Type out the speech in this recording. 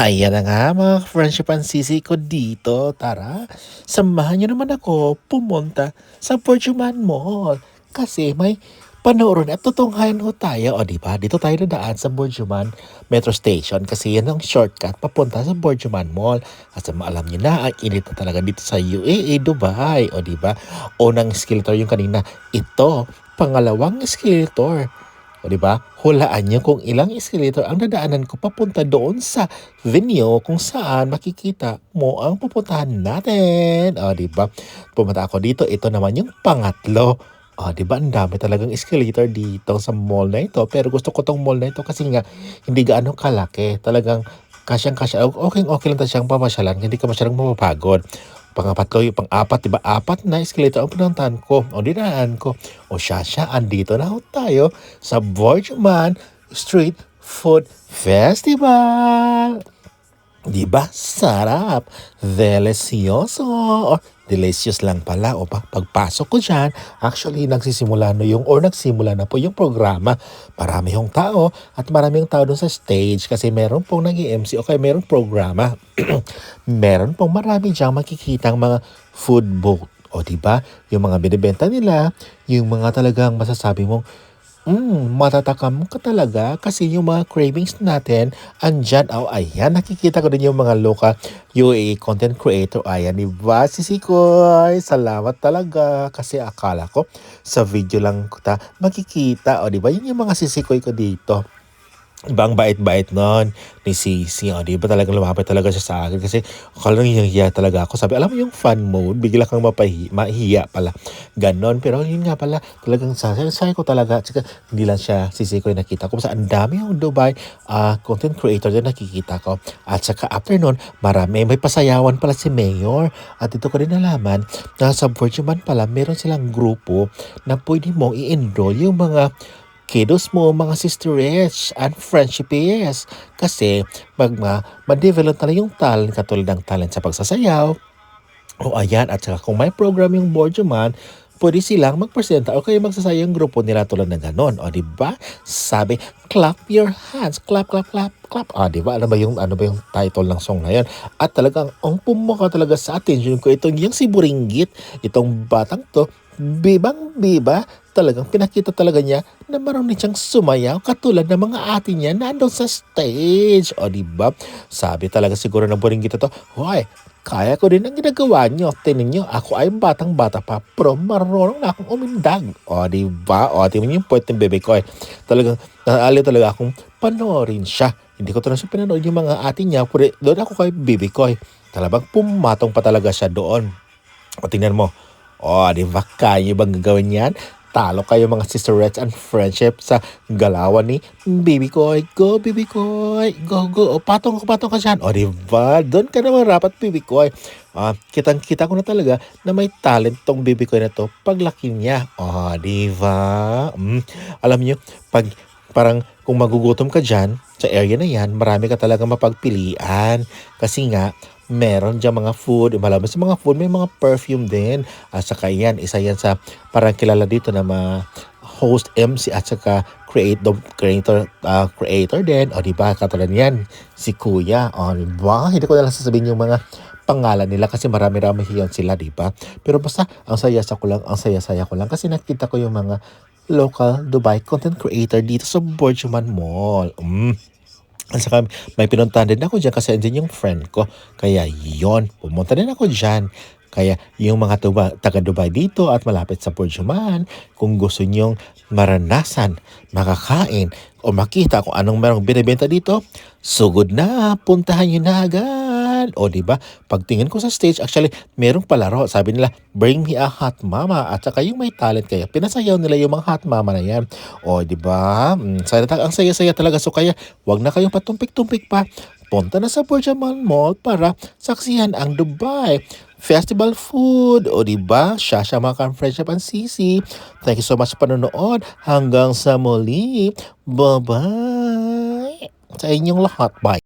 Ayan na nga mga friendship and sisi ko dito. Tara, samahan niyo naman ako pumunta sa Fortuman Mall. Kasi may panoorin at tutunghayan ho tayo. O di ba? Dito tayo nadaan sa Borjuman Metro Station kasi yan ang shortcut papunta sa Borjuman Mall. Kasi maalam niyo na, ang init na talaga dito sa UAE, Dubai. O di ba? Unang escalator yung kanina. Ito, pangalawang escalator. O di ba? Hulaan niyo kung ilang escalator ang dadaanan ko papunta doon sa venue kung saan makikita mo ang pupuntahan natin. O di ba? Pumunta ako dito, ito naman yung pangatlo. O di ba? Ang dami talagang escalator dito sa mall na ito. Pero gusto ko tong mall na ito kasi nga hindi gaano kalaki. Talagang kasyang-kasya. Okay, okay lang tayo siyang pamasyalan. Hindi ka masyadong mapapagod. Pangapat ko, yung pang-apat, diba? Apat na escalator ang pinuntahan ko. O dinaan ko. O siya, siya, andito na tayo sa Borgman Street Food Festival. Di ba? Sarap. Delicioso. Or delicious lang pala. O pa, pagpasok ko dyan, actually nagsisimula na yung, or nagsimula na po yung programa. Marami yung tao at marami yung tao doon sa stage kasi meron pong nag mc o kaya meron programa. meron pong marami dyan makikita mga food booth. O di ba? Yung mga binibenta nila, yung mga talagang masasabi mong Mm, matatakam ka talaga kasi yung mga cravings natin andyan. Oh, ayan, nakikita ko din yung mga local UAE content creator. Ayan, di ba? Si Sikoy, salamat talaga. Kasi akala ko sa video lang kita makikita. O, di ba? Yun yung mga sisikoy ko dito. Ibang bait-bait nun ni Sisi. O, di ba talagang lumapit talaga siya sa akin? Kasi akala nang hiya talaga ako. Sabi, alam mo yung fun mode, bigla kang mapahi, mahiya pala. Ganon. Pero yun nga pala, talagang sasay ko talaga. Tsaka, hindi lang siya Sisi ko yung nakita ko. Basta ang dami yung Dubai uh, content creator din nakikita ko. At saka after nun, marami. May pasayawan pala si Mayor. At ito ko rin nalaman na sa Virgin Man pala, meron silang grupo na pwede mong i-enroll yung mga kiddos mo, mga sisterettes and friendships. Kasi mag, ma, ma-develop na yung talent katulad ng talent sa pagsasayaw. O ayan, at saka kung may program yung board man, pwede silang magpresenta o kaya magsasaya yung grupo nila tulad ng ganon. O di ba? Sabi, clap your hands, clap, clap, clap, clap. Ah, di ba? Ano ba yung ano ba yung title ng song na yan? At talagang ang pumaka talaga sa attention ko itong yung si Buringgit, itong batang to, bibang biba, talagang pinakita talaga niya na marunong siyang sumayaw katulad ng mga ate niya na andun sa stage. O di ba? Sabi talaga siguro ng buring kita to, Hoy, kaya ko din ang ginagawa niyo. Tinan niyo, ako ay batang bata pa, pero marunong na akong umindag. O di ba? O tinan niyo yung point ng bebe ko eh. Talagang, naali talaga akong panoorin siya. Hindi ko talaga siya pinanood yung mga ate niya, pero doon ako kay bebe ko eh. Talagang pumatong pa talaga siya doon. O tingnan mo, oh, di ba kaya bang gagawin yan? Talo kayo mga sisterettes and friendship sa galawan ni Baby Koy. Go, Baby Koy. Go, go. O, patong ko, patong ka dyan. O, di ba? Doon ka naman rapat, Baby Koy. Ah, kitang-kita ko na talaga na may talent tong Baby Koy na to paglaki niya. O, di ba? Mm, alam niyo, pag parang kung magugutom ka dyan, sa area na yan, marami ka talaga mapagpilian. Kasi nga, meron dyan mga food. Malaman sa mga food, may mga perfume din. At saka yan, isa yan sa parang kilala dito na mga host MC at saka creator creator uh, creator din o di ba katulad niyan si Kuya o ba hindi ko na lang sasabihin yung mga pangalan nila kasi marami-rami yan sila di ba pero basta ang saya-saya ko lang ang saya-saya ko lang kasi nakita ko yung mga local Dubai content creator dito sa Borjuman Mall mm. At saka may pinuntahan din ako dyan kasi andyan yung friend ko. Kaya yon pumunta din ako dyan. Kaya yung mga tuba, taga Dubai dito at malapit sa Purjuman, kung gusto nyong maranasan, makakain, o makita kung anong merong binibenta dito, sugod na, puntahan nyo na agad yan. O, di ba? Pagtingin ko sa stage, actually, merong palaro. Sabi nila, bring me a hot mama. At saka yung may talent kaya, pinasayaw nila yung mga hot mama na yan. O, di ba? Mm, ang saya-saya talaga. So, kaya, wag na kayong patumpik-tumpik pa. Punta na sa Burjaman Mall para saksihan ang Dubai festival food. O di ba? Shasha Makan Friendship and Sisi. Thank you so much sa panonood. Hanggang sa muli. Bye-bye. Sa inyong lahat. Bye.